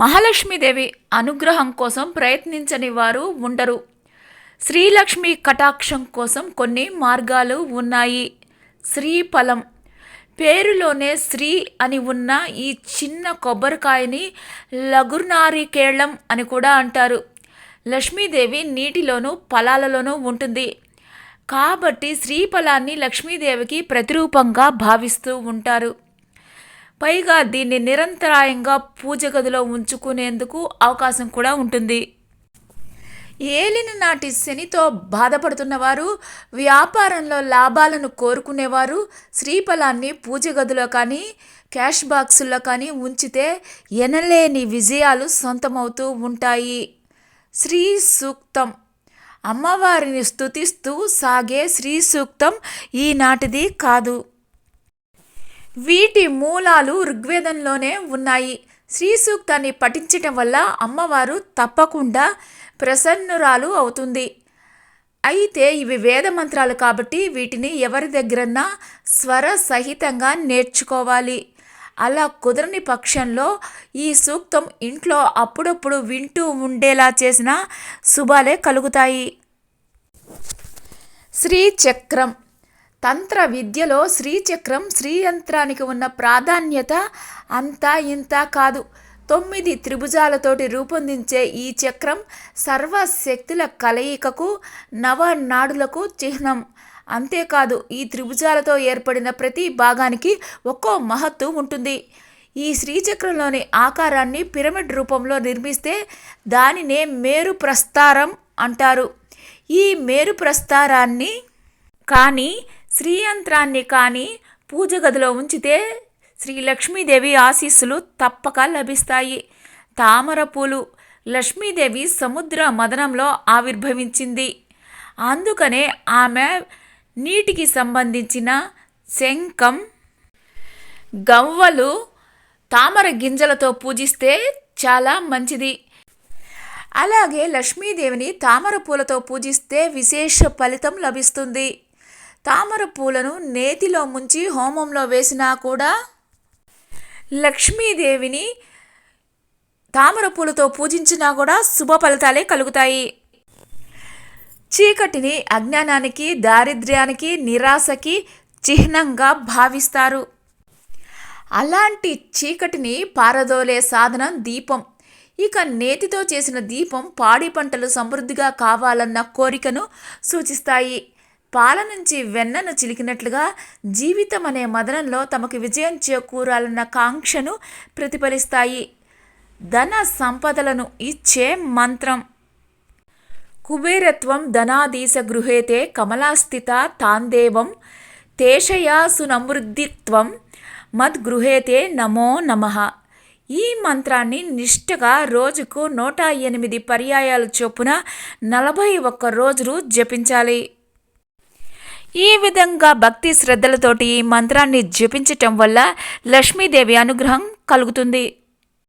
మహాలక్ష్మీదేవి అనుగ్రహం కోసం ప్రయత్నించని వారు ఉండరు. శ్రీలక్ష్మి కటాక్షం కోసం కొన్ని మార్గాలు ఉన్నాయి. శ్రీఫలం. పేరులోనే శ్రీ అని ఉన్న ఈ చిన్న కొబ్బరికాయని లఘునారికేళం అని కూడా అంటారు. లక్ష్మీదేవి నీటిలోనూ ఫలాలలోనూ ఉంటుంది. కాబట్టి శ్రీఫలాన్ని లక్ష్మీదేవికి ప్రతిరూపంగా భావిస్తూ ఉంటారు. పైగా దీన్ని నిరంతరాయంగా పూజ గదిలో ఉంచుకునేందుకు అవకాశం కూడా ఉంటుంది. ఏలిన నాటి శనితో బాధపడుతున్నవారు వ్యాపారంలో లాభాలను కోరుకునేవారు శ్రీఫలాన్ని పూజ గదిలో కానీ క్యాష్ బాక్సుల్లో కానీ ఉంచితే ఎనలేని విజయాలు సొంతమవుతూ ఉంటాయి. శ్రీ సూక్తం. అమ్మవారిని స్తుతిస్తూ సాగే శ్రీ సూక్తం ఈనాటిది కాదు. వీటి మూలాలు ఋగ్వేదంలోనే ఉన్నాయి. శ్రీ సూక్తాన్ని పఠించటం వల్ల అమ్మవారు తప్పకుండా ప్రసన్నురాలు అవుతుంది. అయితే ఇవి వేద మంత్రాలు కాబట్టి వీటిని ఎవరి దగ్గరన్నా స్వర సహితంగా నేర్చుకోవాలి. అలా కుదరని పక్షంలో ఈ సూక్తం ఇంట్లో అప్పుడప్పుడు వింటూ ఉండేలా చేసిన శుభాలే కలుగుతాయి. శ్రీచక్రం తంత్ర విద్యలో శ్రీచక్రం శ్రీయంత్రానికి ఉన్న ప్రాధాన్యత అంతా ఇంత కాదు. తొమ్మిది త్రిభుజాలతోటి రూపొందించే ఈ చక్రం సర్వశక్తుల కలయికకు నవనాడులకు చిహ్నం. అంతేకాదు ఈ త్రిభుజాలతో ఏర్పడిన ప్రతి భాగానికి ఒక్కో మహత్తు ఉంటుంది. ఈ శ్రీచక్రంలోని ఆకారాన్ని పిరమిడ్ రూపంలో నిర్మిస్తే దానినే మేరు ప్రస్తారం అంటారు. ఈ మేరు ప్రస్తారాన్ని కానీ శ్రీయంత్రాన్ని కానీ పూజ గదిలో ఉంచితే శ్రీ లక్ష్మీదేవి ఆశీస్సులు తప్పక లభిస్తాయి. తామర పూలు లక్ష్మీదేవి సముద్ర మదనంలో ఆవిర్భవించింది. అందుకనే ఆమె నీటికి సంబంధించిన శంఖం గవ్వలు తామర గింజలతో పూజిస్తే చాలా మంచిది. అలాగే లక్ష్మీదేవిని తామర పూలతో పూజిస్తే విశేష ఫలితం లభిస్తుంది. తామర పూలను నేతిలో ముంచి హోమంలో వేసినా కూడా లక్ష్మీదేవిని తామర పూలతో పూజించినా కూడా శుభ ఫలితాలే కలుగుతాయి. చీకటిని అజ్ఞానానికి దారిద్ర్యానికి నిరాశకి చిహ్నంగా భావిస్తారు. అలాంటి చీకటిని పారదోలే సాధనం దీపం. ఇక నేతితో చేసిన దీపం పాడి పంటలు సమృద్ధిగా కావాలన్న కోరికను సూచిస్తాయి. పాల నుంచి వెన్నను చిలికినట్లుగా జీవితం అనే మదనంలో తమకు విజయం చేకూరాలన్న కాంక్షను ప్రతిఫలిస్తాయి. ధన సంపదలను ఇచ్చే మంత్రం. కుబేరత్వం ధనాధీశ గృహేతే కమలాస్థిత తాందేవం తేషయా సునమృద్ధిత్వం మద్గృహేతే నమో నమః. ఈ మంత్రాన్ని నిష్ఠగా రోజుకు నూట ఎనిమిది పర్యాయాల చొప్పున నలభై ఒక్క రోజులు జపించాలి. ఈ విధంగా భక్తి శ్రద్ధలతోటి ఈ మంత్రాన్ని జపించటం వల్ల లక్ష్మీదేవి అనుగ్రహం కలుగుతుంది.